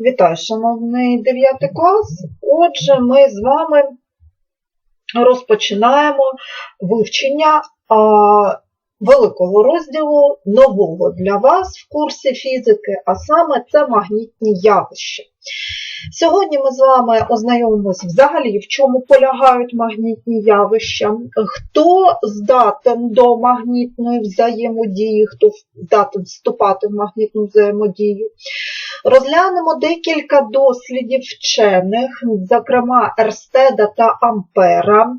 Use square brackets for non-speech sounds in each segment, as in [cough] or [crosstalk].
Вітаю, шановний 9 клас. Отже, ми з вами розпочинаємо вивчення великого розділу нового для вас в курсі фізики, а саме це магнітні явища. Сьогодні ми з вами ознайомимося взагалі, в чому полягають магнітні явища, хто здатен до магнітної взаємодії, хто здатен вступати в магнітну взаємодію. Розглянемо декілька дослідів вчених, зокрема Ерстеда та Ампера,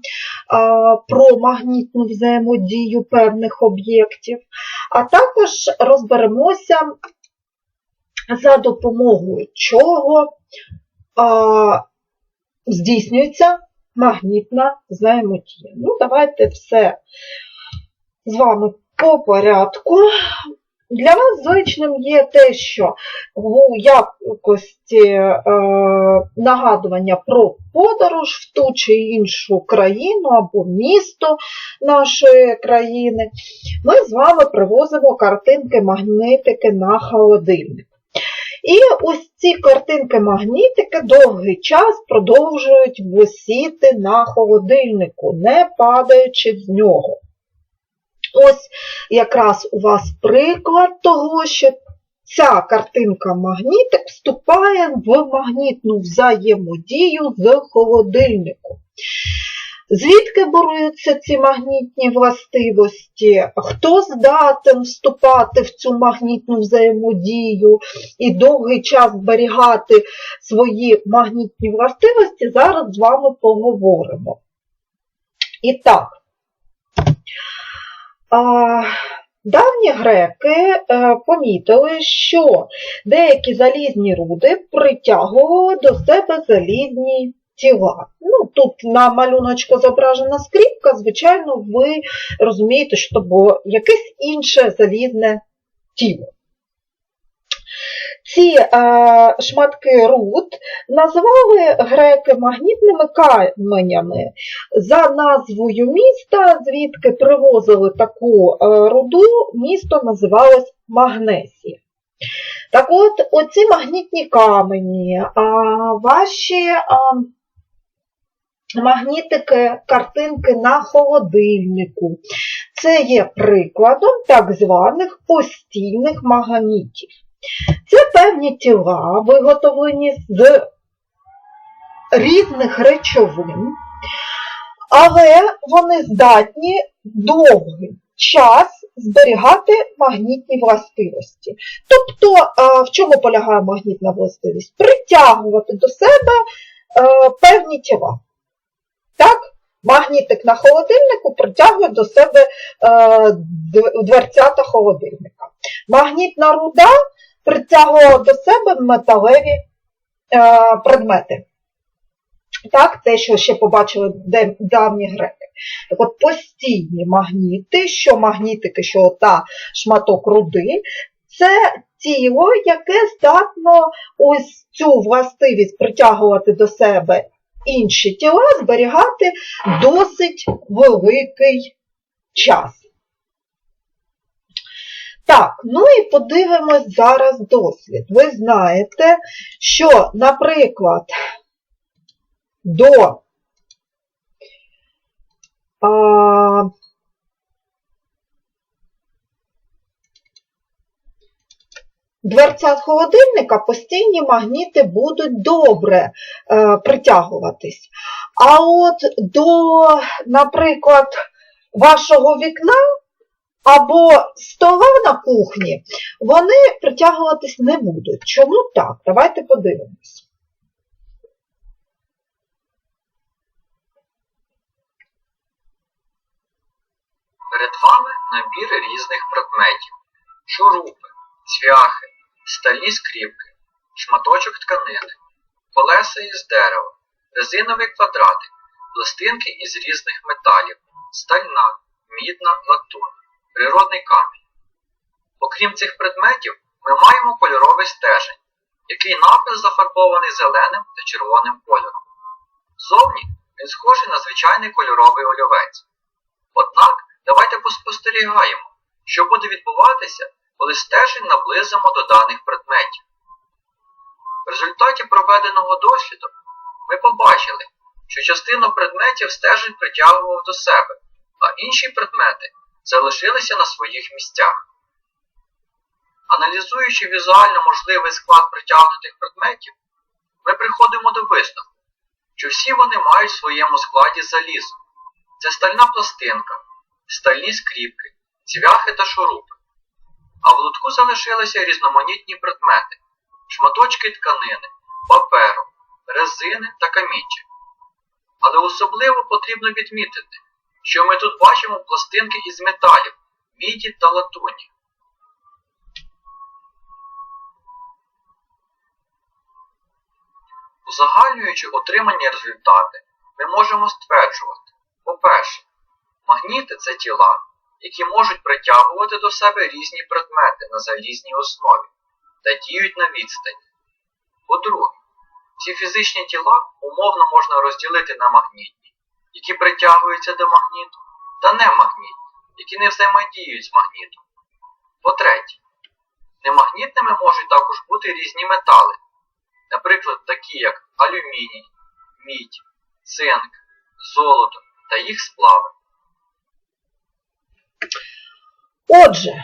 про магнітну взаємодію певних об'єктів, а також розберемося, за допомогою чого здійснюється магнітна взаємодія. Ну, давайте все з вами по порядку. Для вас звичним є те, що у якості е, нагадування про подорож в ту чи іншу країну або місто нашої країни, ми з вами привозимо картинки магнітики на холодильник. І ось ці картинки-магнітики довгий час продовжують висіти на холодильнику, не падаючи з нього. Ось якраз у вас приклад того, що ця картинка магнітик вступає в магнітну взаємодію з холодильником. Звідки беруться ці магнітні властивості? Хто здатен вступати в цю магнітну взаємодію і довгий час зберігати свої магнітні властивості, зараз з вами поговоримо. І так, давні греки е, помітили, що деякі залізні руди притягували до себе залізні тіла. Ну, Тут на малюночку зображена скріпка, звичайно, ви розумієте, що це було якесь інше залізне тіло. Ці е, шматки руд називали греки магнітними каменями за назвою міста, звідки привозили таку е, руду, місто називалось Магнесія. Так от, оці магнітні камені, а, ваші а, магнітики, картинки на холодильнику, це є прикладом так званих постійних магнітів. Це певні тіла, виготовлені з різних речовин, але вони здатні довгий час зберігати магнітні властивості. Тобто, в чому полягає магнітна властивість? Притягувати до себе певні тіла. Так? Магнітик на холодильнику притягує до себе дверцята холодильника. Магнітна руда притягувала до себе металеві е, предмети. Так, те, що ще побачили давні греки. Так от постійні магніти, що магнітики, що та шматок руди, це тіло, яке здатно ось цю властивість притягувати до себе інші тіла, зберігати досить великий час. Так, ну і подивимось зараз дослід. Ви знаєте, що, наприклад, до а, дверцят холодильника постійні магніти будуть добре е, притягуватись. А от до, наприклад, вашого вікна або стола на кухні, вони притягуватись не будуть. Чому так? Давайте подивимось. Перед вами набір різних предметів. Шурупи, цвяхи, сталі скріпки, шматочок тканини, колеса із дерева, резиновий квадратик, пластинки із різних металів, стальна, мідна, латунь природний камінь. Окрім цих предметів, ми маємо кольоровий стежень, який напис зафарбований зеленим та червоним кольором. Зовні він схожий на звичайний кольоровий олівець. Однак давайте поспостерігаємо, що буде відбуватися, коли стежень наблизимо до даних предметів. В результаті проведеного досліду ми побачили, що частину предметів стержень притягував до себе, а інші предмети залишилися на своїх місцях. Аналізуючи візуально можливий склад притягнутих предметів, ми приходимо до висновку, що всі вони мають в своєму складі залізо. Це стальна пластинка, стальні скріпки, цвяхи та шурупи. А в лотку залишилися різноманітні предмети, шматочки тканини, паперу, резини та камінчик. Але особливо потрібно відмітити, що ми тут бачимо пластинки із металів, міді та латуні. Узагальнюючи отримані результати, ми можемо стверджувати, по-перше, магніти це тіла, які можуть притягувати до себе різні предмети на залізній основі та діють на відстані. По-друге, ці фізичні тіла умовно можна розділити на магнітні, які притягуються до магніту, та немагнітні, які не взаємодіють з магнітом. По-третє, немагнітними можуть також бути різні метали, наприклад, такі як алюміній, мідь, цинк, золото та їх сплави. Отже,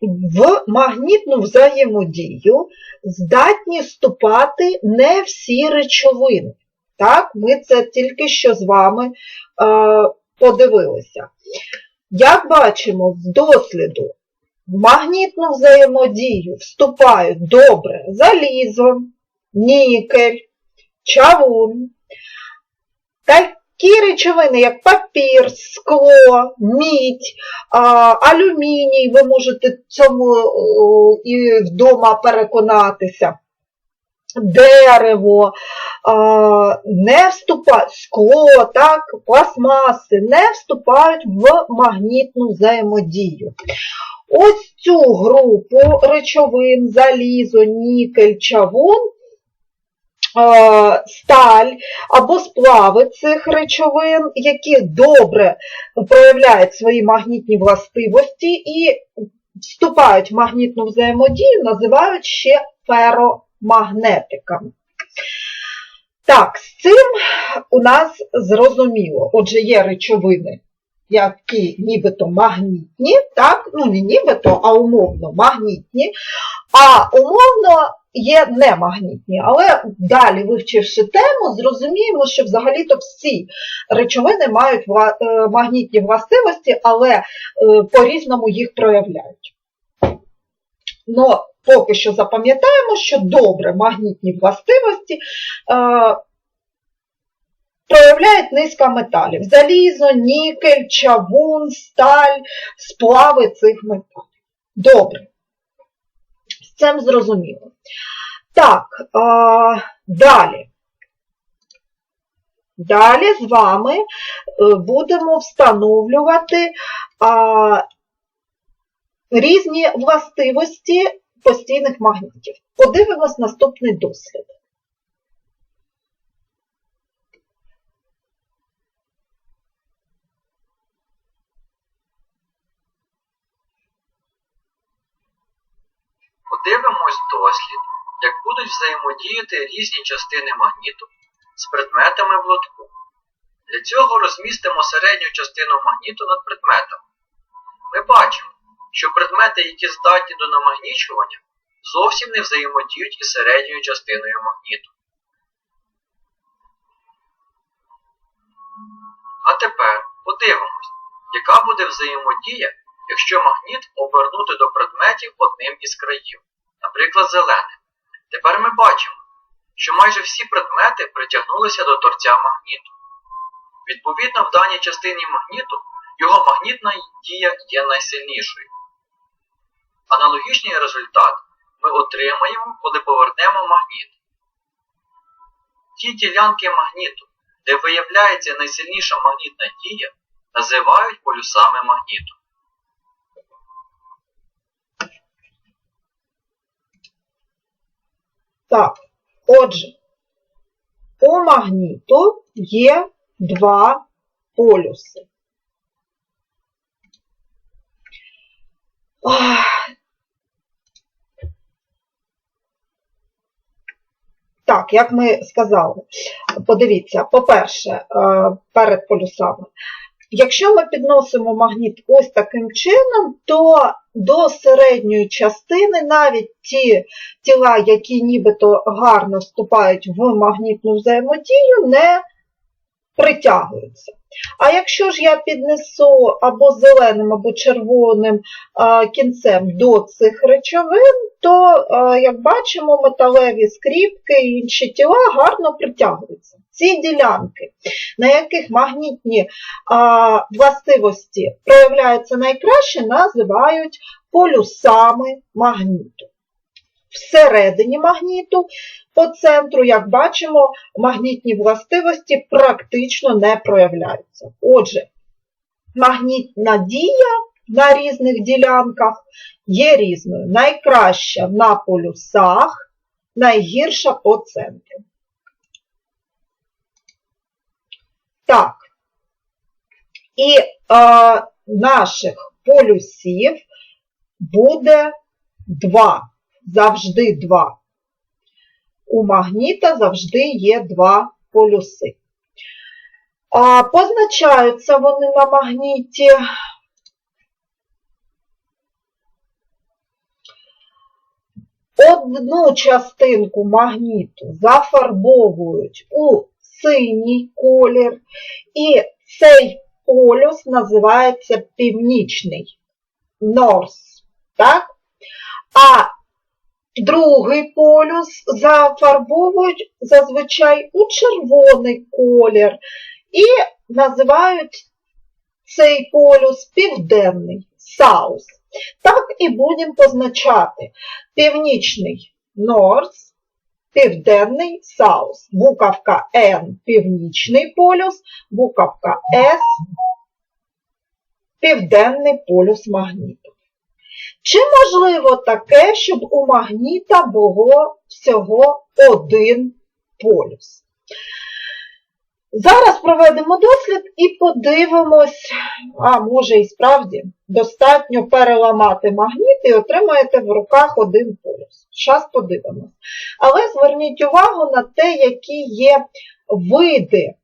в магнітну взаємодію здатні вступати не всі речовини. Так, ми це тільки що з вами а, подивилися. Як бачимо з досліду, в магнітну взаємодію вступають добре залізо, нікель, чавун, такі речовини, як папір, скло, мідь, алюміній, ви можете цьому і вдома переконатися. Дерево, не вступають, скло, так, пластмаси не вступають в магнітну взаємодію. Ось цю групу речовин, залізо, нікель, чавун, сталь або сплави цих речовин, які добре проявляють свої магнітні властивості і вступають в магнітну взаємодію, називають ще феромагнетиками. Так, з цим у нас зрозуміло. Отже, є речовини, які нібито магнітні, так, ну не нібито, а умовно магнітні, а умовно є немагнітні. Але далі, вивчивши тему, зрозуміємо, що взагалі-то всі речовини мають е, магнітні властивості, але е, по-різному їх проявляють. Ну, поки що запам'ятаємо, що добре магнітні властивості е, проявляють низка металів. Залізо, нікель, чавун, сталь, сплави цих металів. Добре. З цим зрозуміло. Так, а, далі. Далі з вами е, будемо встановлювати а, різні властивості постійних магнітів. Подивимось наступний дослід. Подивимось дослід, як будуть взаємодіяти різні частини магніту з предметами в лотку. Для цього розмістимо середню частину магніту над предметом. Ми бачимо, що предмети, які здатні до намагнічування, зовсім не взаємодіють із середньою частиною магніту. А тепер подивимось, яка буде взаємодія, якщо магніт обернути до предметів одним із країв, наприклад, зеленим. Тепер ми бачимо, що майже всі предмети притягнулися до торця магніту. Відповідно, в даній частині магніту його магнітна дія є найсильнішою. Аналогічний результат ми отримаємо, коли повернемо магніт. Ті ділянки магніту, де виявляється найсильніша магнітна дія, називають полюсами магніту. Так, отже, у магніту є два полюси. Так, як ми сказали, подивіться, по-перше, е, перед полюсами. Якщо ми підносимо магніт ось таким чином, то до середньої частини навіть ті тіла, які нібито гарно вступають в магнітну взаємодію, не притягуються. А якщо ж я піднесу або зеленим, або червоним кінцем до цих речовин, то, як бачимо, металеві скріпки і інші тіла гарно притягуються. Ці ділянки, на яких магнітні властивості проявляються найкраще, називають полюсами магніту. Всередині магніту по центру, як бачимо, магнітні властивості практично не проявляються. Отже, магнітна дія на різних ділянках є різною. Найкраща на полюсах, найгірша по центру. Так. І е, наших полюсів буде два. Завжди два. У магніта завжди є два полюси. А, позначаються вони на магніті одну частинку магніту зафарбовують у синій колір, і цей полюс називається північний Норс. Так? А Другий полюс зафарбовують зазвичай у червоний колір і називають цей полюс південний Саус. Так і будемо позначати північний Норс, південний Саус. Буковка Н північний полюс, буковка С південний полюс магніту. Чи можливо таке, щоб у магніта було всього один полюс? Зараз проведемо дослід і подивимось, а може і справді, достатньо переламати магніт і отримаєте в руках один полюс. Зараз подивимось. Але зверніть увагу на те, які є види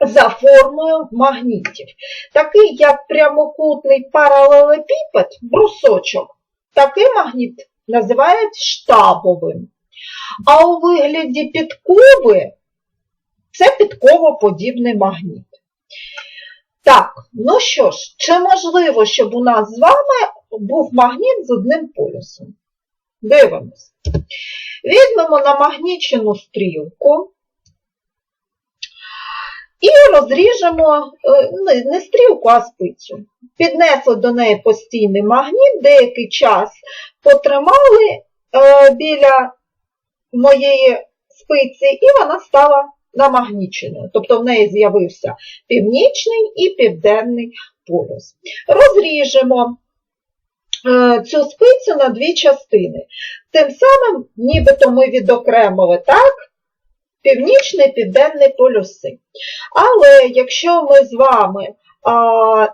за формою магнітів. Такий, як прямокутний паралелепіпед, брусочок, такий магніт називають штабовим. А у вигляді підкови це підковоподібний магніт. Так, ну що ж, чи можливо, щоб у нас з вами був магніт з одним полюсом? Дивимось. Візьмемо намагнічену стрілку. І розріжемо е, не стрілку, а спицю. Піднесли до неї постійний магніт, деякий час потримали е, біля моєї спиці, і вона стала намагніченою. Тобто в неї з'явився північний і південний полюс. Розріжемо е, цю спицю на дві частини. Тим самим, нібито ми відокремили так, північний південний полюси. Але якщо ми з вами а,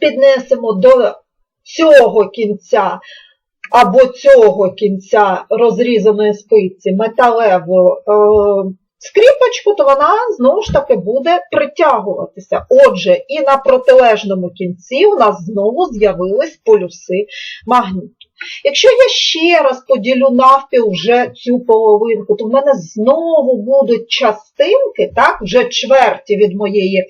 піднесемо до цього кінця або цього кінця розрізаної спиці металеву е, скріпочку, то вона знову ж таки буде притягуватися. Отже, і на протилежному кінці у нас знову з'явились полюси магніту. Якщо я ще раз поділю навпіл вже цю половинку, то в мене знову будуть частинки, так, вже чверті від моєї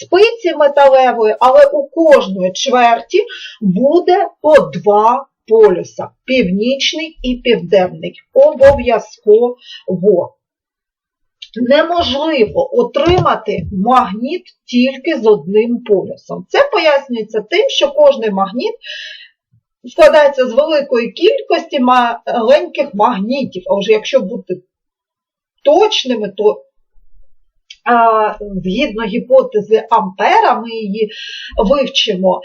спиці металевої, але у кожної чверті буде по два полюса північний і південний. Обов'язково. Неможливо отримати магніт тільки з одним полюсом. Це пояснюється тим, що кожний магніт складається з великої кількості маленьких магнітів. А вже якщо бути точними, то згідно гіпотези Ампера, ми її вивчимо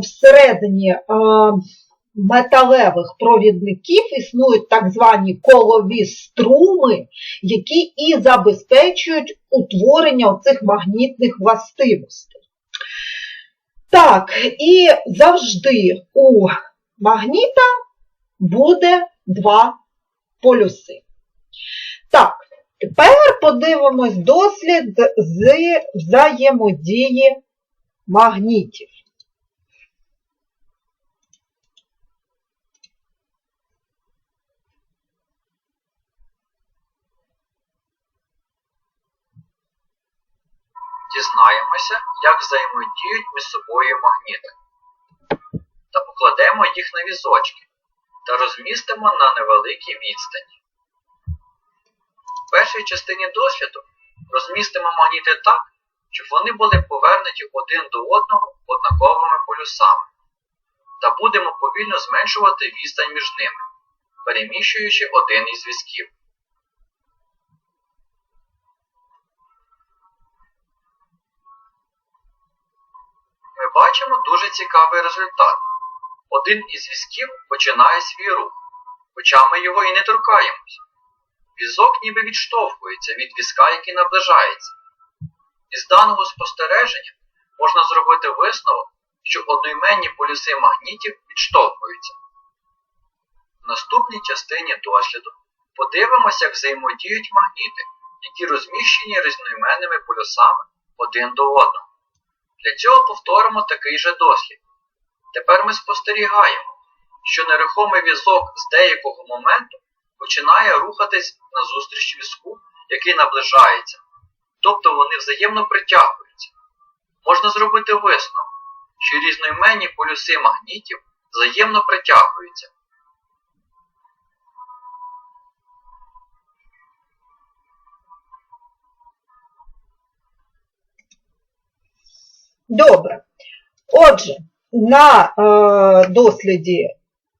всередині металевих провідників існують так звані колові струми, які і забезпечують утворення цих магнітних властивостей. Так, і завжди у магніта буде два полюси. Так, тепер подивимось дослід з взаємодії магнітів. Дізнаємося, як взаємодіють між собою магніти. Та покладемо їх на візочки та розмістимо на невеликій відстані. В першій частині досліду розмістимо магніти так, щоб вони були повернуті один до одного однаковими полюсами, та будемо повільно зменшувати відстань між ними, переміщуючи один із зв'язків. Ми бачимо дуже цікавий результат. Один із зв'язків починає свій рух, хоча ми його і не торкаємось. Візок ніби відштовхується від візка, який наближається. Із даного спостереження можна зробити висновок, що одноіменні полюси магнітів відштовхуються. В наступній частині досліду подивимося, як взаємодіють магніти, які розміщені різноіменними полюсами один до одного. Для цього повторимо такий же дослід. Тепер ми спостерігаємо, що нерухомий візок з деякого моменту починає рухатись назустріч візку, який наближається, тобто вони взаємно притягуються. Можна зробити висновок, що різноіменні полюси магнітів взаємно притягуються. Добре. Отже, на е, досліді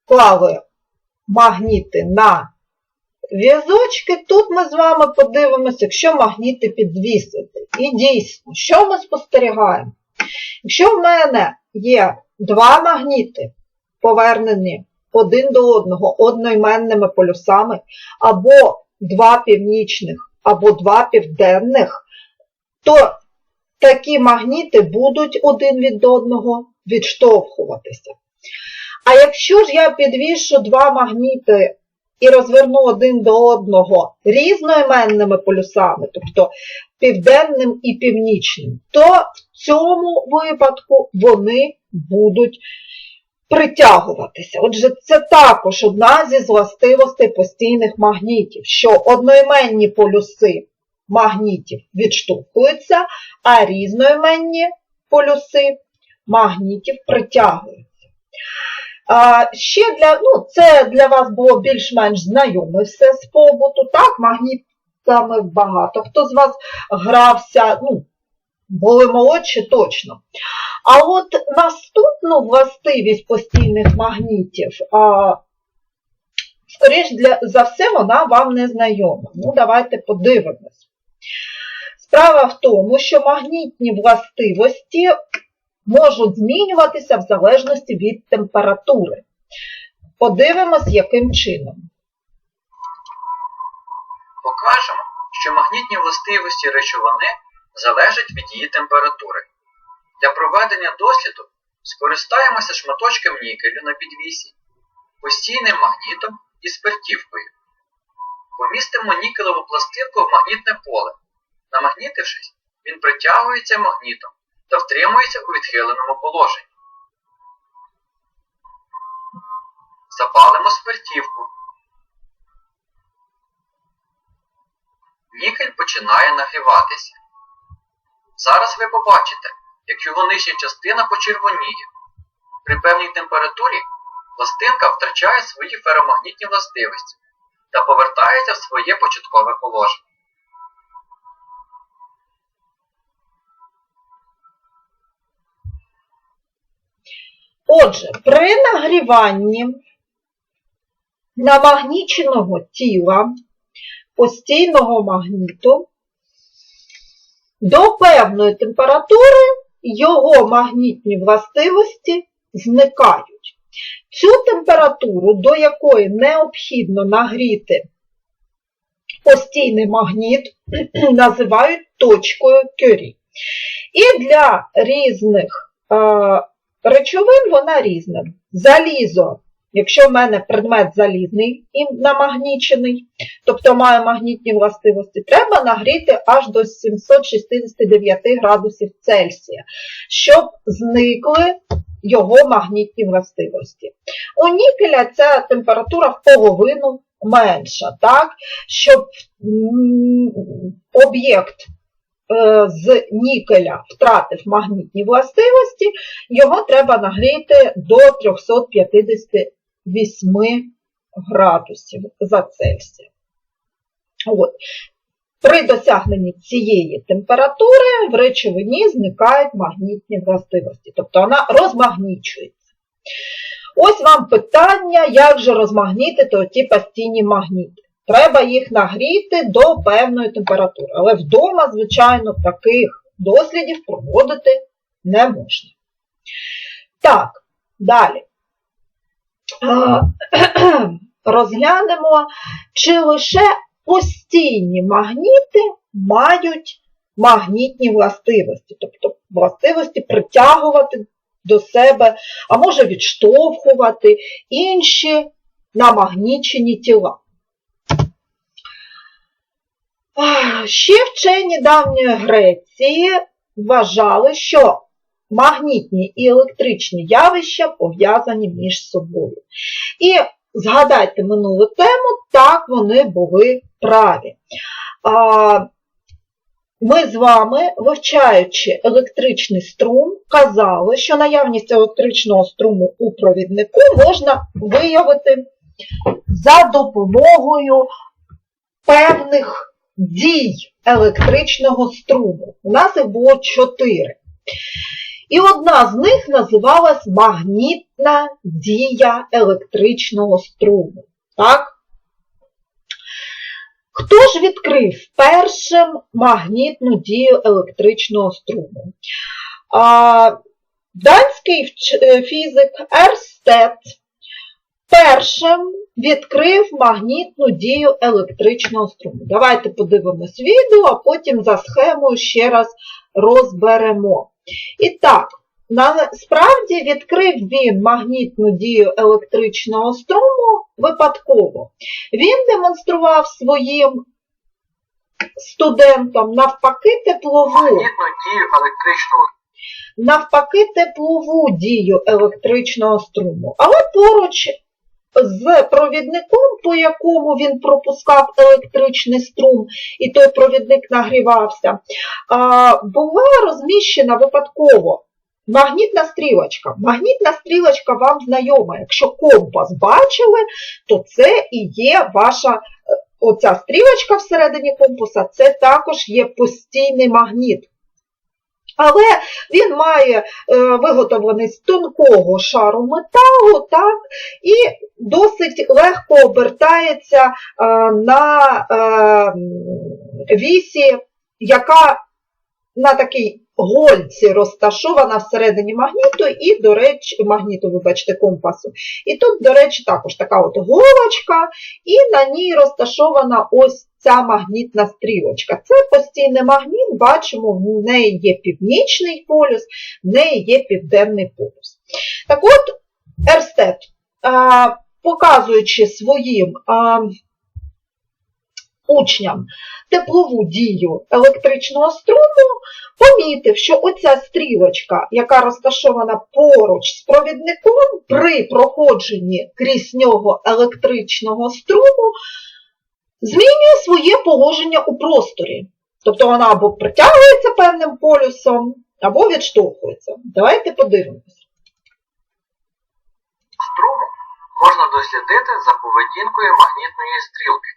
клали магніти на в'язочки. Тут ми з вами подивимося, якщо магніти підвісити. І дійсно, що ми спостерігаємо? Якщо в мене є два магніти, повернені один до одного одноіменними полюсами, або два північних, або два південних, то такі магніти будуть один від одного відштовхуватися. А якщо ж я підвішу два магніти і розверну один до одного різноіменними полюсами, тобто південним і північним, то в цьому випадку вони будуть притягуватися. Отже, це також одна зі властивостей постійних магнітів, що одноіменні полюси магнітів відштовхуються, а різноіменні полюси магнітів притягуються. А, ще для, ну, це для вас було більш-менш знайоме все з побуту, так, магнітами багато. Хто з вас грався, ну, були молодші точно. А от наступну властивість постійних магнітів, а, скоріш для, за все, вона вам не знайома. Ну, давайте подивимось. Справа в тому, що магнітні властивості можуть змінюватися в залежності від температури. Подивимось, яким чином. Покажемо, що магнітні властивості речовини залежать від її температури. Для проведення досліду скористаємося шматочком нікелю на підвісі, постійним магнітом і спиртівкою. Помістимо нікелеву пластинку в магнітне поле. Намагнітившись, він притягується магнітом та втримується у відхиленому положенні. Запалимо спиртівку. Нікель починає нагріватися. Зараз ви побачите, як його нижня частина почервоніє. При певній температурі пластинка втрачає свої феромагнітні властивості та повертається в своє початкове положення. Отже, при нагріванні намагніченого тіла постійного магніту до певної температури його магнітні властивості зникають. Цю температуру, до якої необхідно нагріти постійний магніт, [clears throat] називають точкою Кюрі. І для різних е, речовин вона різна. Залізо Якщо в мене предмет залізний і намагнічений, тобто має магнітні властивості, треба нагріти аж до 769 градусів Цельсія, щоб зникли його магнітні властивості. У нікеля ця температура в половину менша, так? щоб об'єкт з нікеля втратив магнітні властивості, його треба нагріти до 358 градусів за Цельсія. От. При досягненні цієї температури в речовині зникають магнітні властивості, тобто вона розмагнічується. Ось вам питання, як же розмагнітити оті постійні магніти. Треба їх нагріти до певної температури, але вдома, звичайно, таких дослідів проводити не можна. Так, далі. [clears throat] Розглянемо, чи лише постійні магніти мають магнітні властивості, тобто властивості притягувати до себе, а може відштовхувати інші намагнічені тіла. Ще вчені давньої Греції вважали, що магнітні і електричні явища пов'язані між собою. І згадайте минулу тему, так вони були праві. Ми з вами, вивчаючи електричний струм, казали, що наявність електричного струму у провіднику можна виявити за допомогою певних дій електричного струму. У нас їх було чотири. І одна з них називалась магнітна дія електричного струму. Так? Хто ж відкрив першим магнітну дію електричного струму? А, Данський фізик Ерстет першим відкрив магнітну дію електричного струму. Давайте подивимось відео, а потім за схемою ще раз розберемо. І так, насправді відкрив він магнітну дію електричного струму випадково. Він демонстрував своїм студентам навпаки теплову навпаки теплову дію електричного струму. Але поруч з провідником, по якому він пропускав електричний струм, і той провідник нагрівався, була розміщена випадково магнітна стрілочка. Магнітна стрілочка вам знайома. Якщо компас бачили, то це і є ваша е, оця стрілочка всередині компаса, це також є постійний магніт. Але він має е, виготовлений з тонкого шару металу, так, і досить легко обертається е, на е, вісі, яка на такій гольці розташована всередині магніту і, до речі, магніту, вибачте, компасу. І тут, до речі, також така от голочка, і на ній розташована ось ця магнітна стрілочка. Це постійний магніт, бачимо, в неї є північний полюс, в неї є південний полюс. Так от, Ерстет, показуючи своїм учням теплову дію електричного струму, помітив, що оця стрілочка, яка розташована поруч з провідником, при проходженні крізь нього електричного струму, змінює своє положення у просторі. Тобто вона або притягується певним полюсом, або відштовхується. Давайте подивимось. струму можна дослідити за поведінкою магнітної стрілки,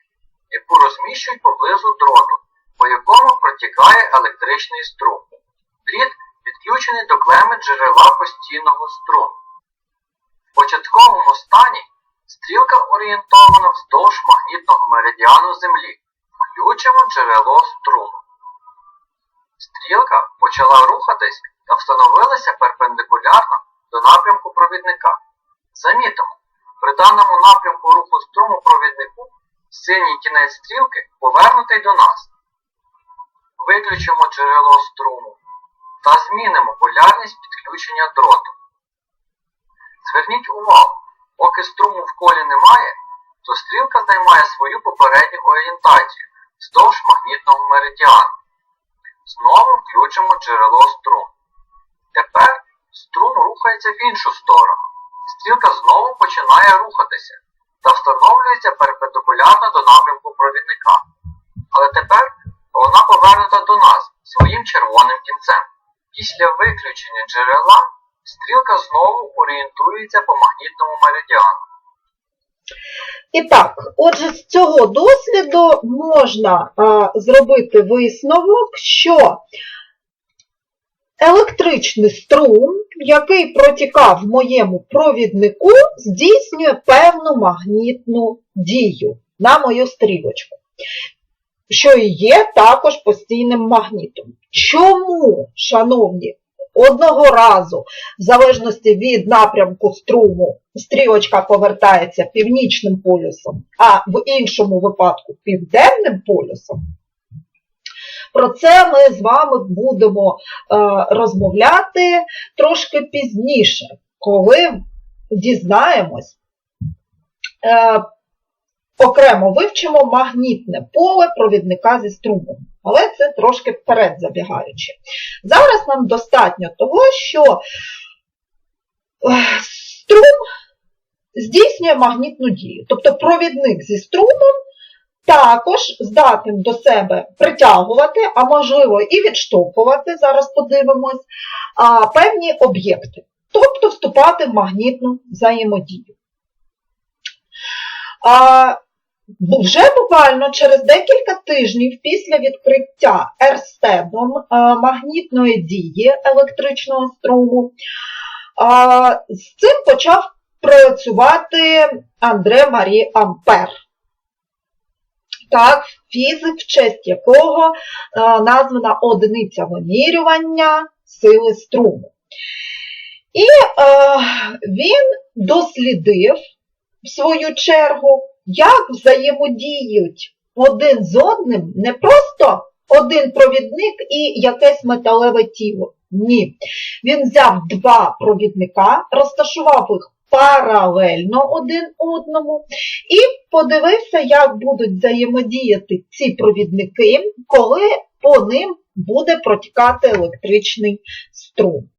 яку розміщують поблизу дроту, по якому протікає електричний струм. Дріт підключений до клеми джерела постійного струму. В початковому стані стрілка орієнтована вздовж магнітного меридіану Землі, включимо джерело струму. Стрілка почала рухатись та встановилася перпендикулярно до напрямку провідника. Замітимо, при даному напрямку руху струму провіднику синій кінець стрілки повернутий до нас. Виключимо джерело струму та змінимо полярність підключення дроту. Зверніть увагу, Поки струму в колі немає, то стрілка займає свою попередню орієнтацію вздовж магнітного меридіану. Знову включимо джерело струму. Тепер струм рухається в іншу сторону. Стрілка знову починає рухатися та встановлюється перпендикулярно до напрямку провідника. Але тепер вона повернута до нас своїм червоним кінцем. Після виключення джерела стрілка знову орієнтується по магнітному меридіану. І так, отже, з цього досліду можна а, зробити висновок, що електричний струм, який протікав в моєму провіднику, здійснює певну магнітну дію на мою стрілочку, що і є також постійним магнітом. Чому, шановні, одного разу, в залежності від напрямку струму, стрілочка повертається північним полюсом, а в іншому випадку південним полюсом? Про це ми з вами будемо е, розмовляти трошки пізніше, коли дізнаємось, е, окремо вивчимо магнітне поле провідника зі струмом. Але це трошки вперед забігаючи. Зараз нам достатньо того, що е, струм здійснює магнітну дію. Тобто провідник зі струмом також здатен до себе притягувати, а можливо і відштовхувати, зараз подивимось, певні об'єкти, тобто вступати в магнітну взаємодію. Вже буквально через декілька тижнів після відкриття Ерстедом а, магнітної дії електричного струму, з цим почав працювати Андре Марі Ампер. Так, фізик, в честь якого е, названа одиниця вимірювання сили струму. І е, він дослідив, в свою чергу, як взаємодіють один з одним не просто один провідник і якесь металеве тіло. Ні. Він взяв два провідника, розташував їх паралельно один одному і подивився, як будуть взаємодіяти ці провідники, коли по ним буде протікати електричний струм.